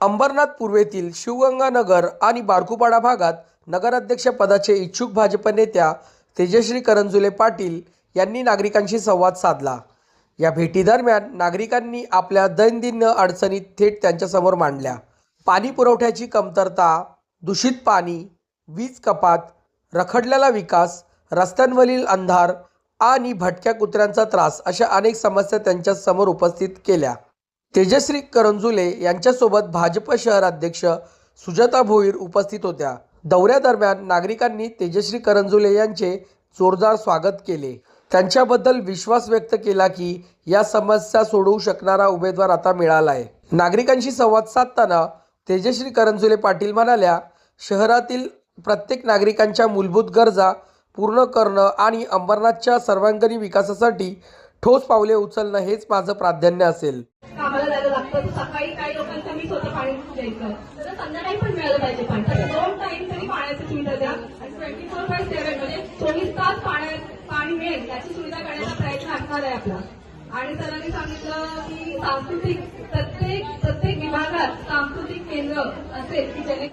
अंबरनाथ पूर्वेतील शिवगंगानगर आणि बारकुपाडा भागात नगराध्यक्षपदाचे इच्छुक भाजप नेत्या तेजश्री करंजुले पाटील यांनी नागरिकांशी संवाद साधला. या भेटीदरम्यान नागरिकांनी आपल्या दैनंदिन अडचणी थेट त्यांच्यासमोर मांडल्या. पाणी पुरवठ्याची कमतरता दूषित पाणी वीज कपात रखडलेला विकास रस्त्यांवरील अंधार आणि भटक्या कुत्र्यांचा त्रास अशा अनेक समस्या त्यांच्यासमोर उपस्थित केल्या. तेजश्री करंजुले यांच्यासोबत भाजप शहराध्यक्ष सुजाता भोईर उपस्थित होत्या. दौऱ्यादरम्यान नागरिकांनी तेजश्री करंजुले यांचे जोरदार स्वागत केले. त्यांच्याबद्दल विश्वास व्यक्त केला की या समस्या सोडवू शकणारा उमेदवार आता मिळाला आहे नागरिकांशी संवाद साधताना तेजश्री करंजुले पाटील म्हणाल्या शहरातील प्रत्येक नागरिकांच्या मूलभूत गरजा पूर्ण करणं आणि अंबरनाथच्या सर्वांगीण विकासासाठी ठोस पावले उचलणं हेच माझं प्राधान्य असेल. कामाला जायला लागतं. सकाळी काही लोकांचं मी स्वतः पाणी द्यायचं तर संध्याकाळी पण मिळालं पाहिजे पाणी. तर दोन टाइम तरी पाण्याची सुविधा द्या. आणि ट्वेंटी फोर बाय सेव्हन म्हणजे चोवीस तास पाण्या पाणी मिळेल याची सुविधा करण्याचा प्रयत्न असणार आहे आपला. आणि सरांनी सांगितलं की सांस्कृतिक प्रत्येक प्रत्येक विभागात सांस्कृतिक केंद्र असेल की जेणे